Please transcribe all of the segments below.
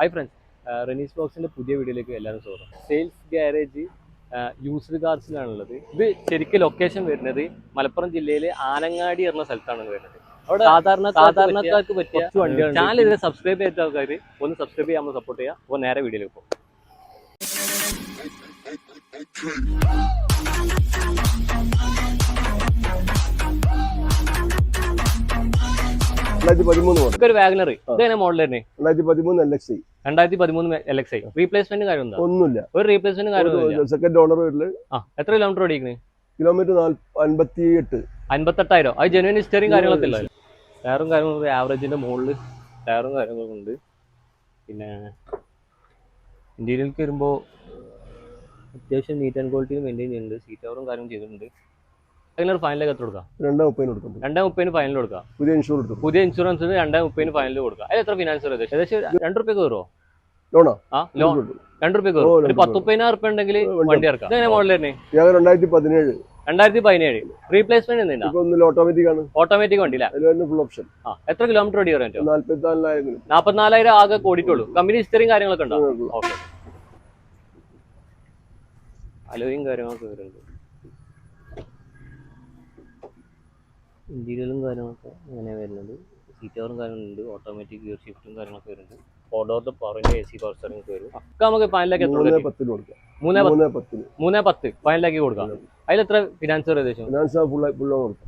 Hi friends Renees ബോക്സിന്റെ പുതിയ വീഡിയോയിലേക്ക് എല്ലാവരും സ്വാഗതം സെയിൽസ് ഗ്യാരേജ് യൂസ്ഡ് കാർസിലാണുള്ളത് ഇത് ശരിക്കും ലൊക്കേഷൻ വരുന്നത് മലപ്പുറം ജില്ലയിലെ ആനങ്ങാടി എന്ന സ്ഥലത്താണ് വരുന്നത് അവിടെ സാധാരണ സാധാരണക്കാർക്ക് പറ്റിയ വണ്ടിയാണ് ചാനൽ ഇതിനെ സബ്സ്ക്രൈബ് ചെയ്ത ആൾക്കാർ ഒന്ന് സബ്സ്ക്രൈബ് ചെയ്യാൻ നമ്മൾ സപ്പോർട്ട് ചെയ്യുക അപ്പോൾ നേരെ വീഡിയോയിലേക്ക് പോകും രണ്ടായിരത്തി പതിമൂന്ന് മോഡൽ ഒരു വാഗ്നർ ഇതെങ്ങനെ മോഡൽ തന്നെ രണ്ടായിരത്തി പതിമൂന്ന് എൽ എക്സ് ഐ രണ്ടായിരത്തി പതിമൂന്ന് എൽ എക്സ് ഐ റീപ്ലേസ്മെന്റ് കാര്യം ഒന്നുമില്ല. ഒരു റീപ്ലേസ്മെന്റ് കാര്യം സെക്കൻഡ് ഓണർ വീട്ടിൽ ആ എത്ര കിലോമീറ്റർ ഓടിക്കുന്നത് കിലോമീറ്റർ അൻപത്തി എട്ട് അൻപത്തെട്ടായിരം. അത് ജെനുവൻ ഹിസ്റ്ററിയും കാര്യങ്ങളൊക്കെ ഇല്ല ടയറും കാര്യങ്ങളൊക്കെ ആവറേജിന്റെ മുകളിൽ ടയറും കാര്യങ്ങളും ഉണ്ട്. പിന്നെ ഇന്ത്യയിലേക്ക് വരുമ്പോൾ അത്യാവശ്യം നീറ്റ് ആൻഡ് ക്വാളിറ്റി മെയിന്റെയിൻ ചെയ്യുന്നുണ്ട്. സീറ്റ് കവറും കാര്യം ചെയ്തിട്ടുണ്ട്. ഫൈനലൊക്കെ എത്ര കൊടുക്കാം? രണ്ടാം മുപ്പതിന് കൊടുക്കുന്നുണ്ട് രണ്ടേ മുപ്പതിന് ഫൈനൽ കൊടുക്കാം. പുതിയ എടുത്തു പുതിയ ഇൻഷുറൻസിന് രണ്ടേ മുപ്പതിന് ഫൈനൽ കൊടുക്കാം. അതിൽ എത്ര ഫിനാൻസ് വരും ഏകദേശം ഏകദേശം രണ്ട് റുപ്യ കയറുമോ ലോണോ? ആ ലോൺ രണ്ട് റുപ്യ ഓ, കയറും ഒരു പത്ത് മുപ്പതിനായിരം റുപ്യ ഉണ്ടെങ്കിൽ വണ്ടി വണ്ടി ഇറക്കാം. ഇതെങ്ങനെ മോഡൽ തന്നെ ഞാൻ രണ്ടായിരത്തി പതിനേഴ് രണ്ടായിരത്തി പതിനേഴ് റീപ്ലേസ്മെന്റ് എന്തിനാ? ഇപ്പൊ ഒന്നിൽ ഓട്ടോമാറ്റിക് ആണ്. ഓട്ടോമാറ്റിക് വണ്ടി ഫുൾ ഓപ്ഷൻ ആ എത്ര കിലോമീറ്റർ ഓടി ആകെ കമ്പനി ഹിസ്റ്ററിയും കാര്യങ്ങളൊക്കെ ഉണ്ടോ? ഓക്കെ അലോയും കാര്യങ്ങളൊക്കെ വരുന്നുണ്ട്. ഇന്റീരിയലും കാര്യങ്ങളൊക്കെ അങ്ങനെ വരുന്നത് സീറ്റ് കവറും കാര്യങ്ങളുണ്ട്. ഓട്ടോമാറ്റിക് ഗിയർ ഷിഫ്റ്റും കാര്യങ്ങളൊക്കെ വരുന്നുണ്ട്. ഫോർഡോറിന്റെ പവറിന്റെ എ സി പവർ സ്റ്റാറിംഗ് വരും. ഒക്കെ നമുക്ക് ഫൈനലാക്കി മൂന്ന് പത്ത്. ഫൈനലാക്കി കൊടുക്കാം. അതിൽ എത്ര ഫിനാൻസ് ഏകദേശം?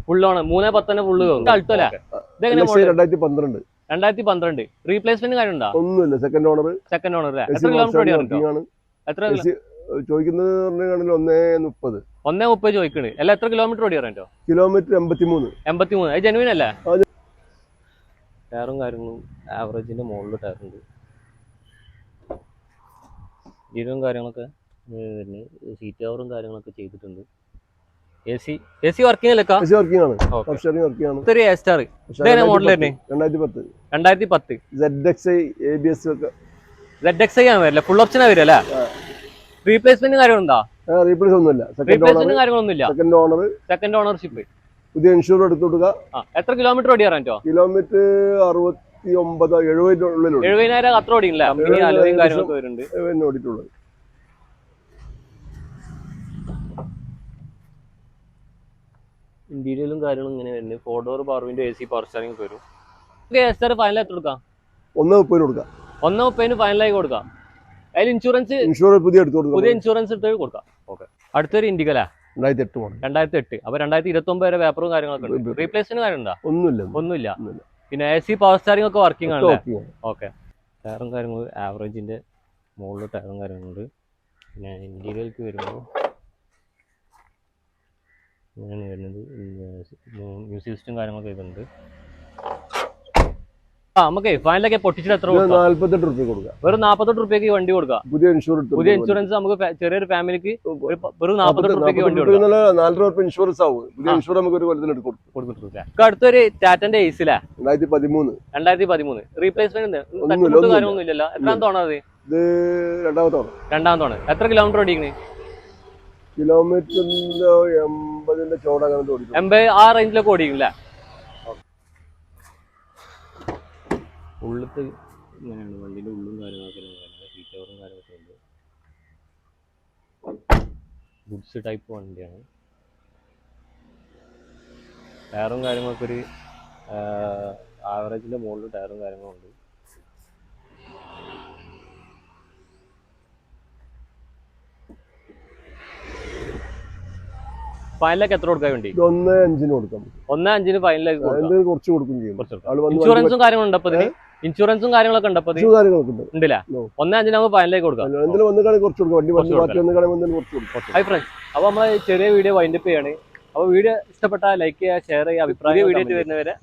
ഫുൾ ഓൺ മൂന്നേ പത്തന്നെ ഫുള്ള് അൾട്ടോ അല്ലേ? രണ്ടായിരത്തി പന്ത്രണ്ട് രണ്ടായിരത്തി പന്ത്രണ്ട് റീപ്ലേസ്മെന്റ് കാര്യം ഉണ്ടോ ഒന്നുമില്ല. സെക്കൻഡ് ഓണർ സെക്കൻഡ് ഓണർ എത്ര കിലോമീറ്റർ എത്ര ചോദിക്കുന്നത് പറഞ്ഞാണെങ്കിൽ ഒന്നേ മുപ്പത്. ഒന്നേ മുപ്പത് ചോദിക്കണ്. അല്ല എത്ര കിലോമീറ്റർ ഓടി പറഞ്ഞോ കിലോമീറ്റർ എൺപത്തി മൂന്ന് എൺപത്തി മൂന്ന് അത് ജനുവിൻ അല്ലേ ടയറും കാര്യങ്ങളും ആവറേജിന്റെ മുകളിൽ ടയറുണ്ട്. ജീരവും കാര്യങ്ങളൊക്കെ സീറ്റ് കവറും കാര്യങ്ങളൊക്കെ ചെയ്തിട്ടുണ്ട്. A C A C working അല്ലേ എസ് വർക്കിംഗ് ആണ്. ഓക്കെ ഓപ്ഷനിങ് വർക്കിംഗ് ആണ്. ഇതൊരു എ സ്റ്റാർ മോഡൽ വരുന്നേ? രണ്ടായിരത്തി പത്ത് രണ്ടായിരത്തി പത്ത് Z X I A B S ഒക്കെ. സെഡ് എക്സ് ഐ ആണ് വരില്ല? ഫുൾ ഓപ്ഷനാ വരിക അല്ലേ? റീപ്ലേസ്മെന്റ് കാര്യങ്ങളുണ്ടോ? റീപ്ലേസ് ഒന്നുമില്ല. റീപ്ലേസ്മെന്റ് കാര്യങ്ങളൊന്നുമില്ല. സെക്കൻഡ് ഓണർ സെക്കൻഡ് ഓണർഷിപ്പ് പുതിയ ഇൻഷുർ എടുത്തു കൊടുക്കുക. ആ എത്ര കിലോമീറ്റർ ഓടി കയറാൻ പറ്റുമോ കിലോമീറ്റർ അറുപത്തി ഒമ്പത് എഴുപതിനായിരം അത്ര ഓടിയില്ല? കാര്യങ്ങളൊക്കെ വരുന്നുണ്ട്. ഓടിയിട്ടുള്ളത്. ഇന്റീരിയലും കാര്യങ്ങളും ഇങ്ങനെ വരുന്നത് four door power window A C power steering വരും. ഫൈനൽ എത്ര കൊടുക്കാം? ഒന്ന് മുപ്പതിന് കൊടുക്കാം. ഒന്ന് മുപ്പതിന് ഫൈനലായി കൊടുക്കാം. അതിൽ ഇൻഷുറൻസ് ഇൻഷുറൻസ് പുതിയ എടുത്തു പുതിയ ഇൻഷുറൻസ് എടുത്ത് കൊടുക്കാം ഓക്കെ അടുത്തൊരു ഇൻഡിക്കല രണ്ടായിരത്തി എട്ട് മോഡൽ രണ്ടായിരത്തി എട്ട് അപ്പൊ രണ്ടായിരത്തി ഇരുപത്തി ഒമ്പത് വരെ പേപ്പറും കാര്യങ്ങളൊക്കെ ഉണ്ട് റീപ്ലേസ്മെന്റ് കാര്യമുണ്ടോ ഒന്നുമില്ല ഒന്നുമില്ല. പിന്നെ എ സി പവർ സ്റ്റാരിംഗ് ഒക്കെ വർക്കിംഗ് ആണ്. ഓക്കെ ടയറും കാര്യങ്ങളും ആവറേജിന്റെ മുകളിൽ ടയറും കാര്യങ്ങളുണ്ട് പിന്നെ ഇൻഡിഗലേക്ക് വരുമ്പോൾ ഇങ്ങനെയാണ് വരുന്നത് മ്യൂസിക് സിസ്റ്റം കാര്യങ്ങളൊക്കെ ഇതുണ്ട് നമുക്ക് ഫൈനലൊക്കെ പൊട്ടിച്ചിട്ട് എത്ര കൊടുക്കാം? നാല്പത്തെട്ട് റുപ്യ കൊടുക്കുക വെറും നാൽപ്പത്തെട്ട് റുപ്യക്ക് വണ്ടി കൊടുക്കാം. പുതിയ ഇൻഷുറൻസ് പുതിയ ഇൻഷുറൻസ് നമുക്ക് ചെറിയൊരു ഫാമിലിക്ക് വെറും നാല്പത്തെട്ട് റുപ്യക്ക് വണ്ടി കൊടുക്കാം. നാലര റുപ്യ ഇൻഷുറൻസ് ആവും. പുതിയ ഇൻഷുറൻസ് നമുക്ക് ഒരു കൊല്ലത്തിന് കൊടുത്തിട്ടില്ല അടുത്തൊരു ടാറ്റന്റെ ഏസിലാ രണ്ടായിരത്തി പതിമൂന്ന് രണ്ടായിരത്തി പതിമൂന്ന് റീപ്ലേസ്മെന്റ്. കാര്യമൊന്നും ഇല്ലല്ലോ എത്രാം തോണത് ഇത് രണ്ടാമത്തെ രണ്ടാം തോണ്. എത്ര കിലോമീറ്റർ ഓടിക്കണേ? കിലോമീറ്ററിന്റെ എൺപതിന്റെ ചോട് എൺപത് ആ റേഞ്ചിലൊക്കെ ഓടിക്കില്ല ഉള്ളത്ത് ഇങ്ങനെയാണ് വണ്ടിന്റെ ഉള്ളും കാര്യങ്ങളൊക്കെ സീറ്റ് കവറും കാര്യങ്ങളൊക്കെ ഉണ്ട്. ഗുഡ്സ് ടൈപ്പ് വണ്ടിയാണ്. ടയറും കാര്യങ്ങളൊക്കെ ഒരു ആവറേജിന്റെ മുകളിൽ ടയറും കാര്യങ്ങളും ഉണ്ട്. ഫൈനലൊക്കെ എത്ര കൊടുക്കാൻ വേണ്ടി? ഒന്ന് അഞ്ചിന് കൊടുക്കാം. ഒന്ന് അഞ്ചിന് ഫൈനലേക്ക് കുറച്ച് കൊടുക്കും. ചെയ്യും ഇൻഷുറൻസും കാര്യങ്ങളും ഉണ്ട് അപ്പൊ ഇതിന്? ഇൻഷുറൻസും കാര്യങ്ങളൊക്കെ ഉണ്ട് അപ്പൊ കാര്യങ്ങളൊക്കെ ഉണ്ട്. ഉണ്ടല്ലേ. ഒന്നേ അഞ്ചിന് നമുക്ക് ഫൈനലേക്ക് കൊടുക്കാം. എന്തെങ്കിലും വന്ന് കാണി കുറച്ച് കൊടുക്കും. വണ്ടി വണ്ടി കുറച്ച് കൊടുക്കും. ഹൈ ഫ്രണ്ട്സ് അപ്പൊ നമ്മൾ ചെറിയ വീഡിയോ വൈൻഡപ്പ് ചെയ്യാണ്. അപ്പൊ വീഡിയോ ഇഷ്ടപ്പെട്ടാൽ ലൈക്ക് ചെയ്യുക ഷെയർ ചെയ്യുക അഭിപ്രായം വീഡിയോ വരുന്നവരെ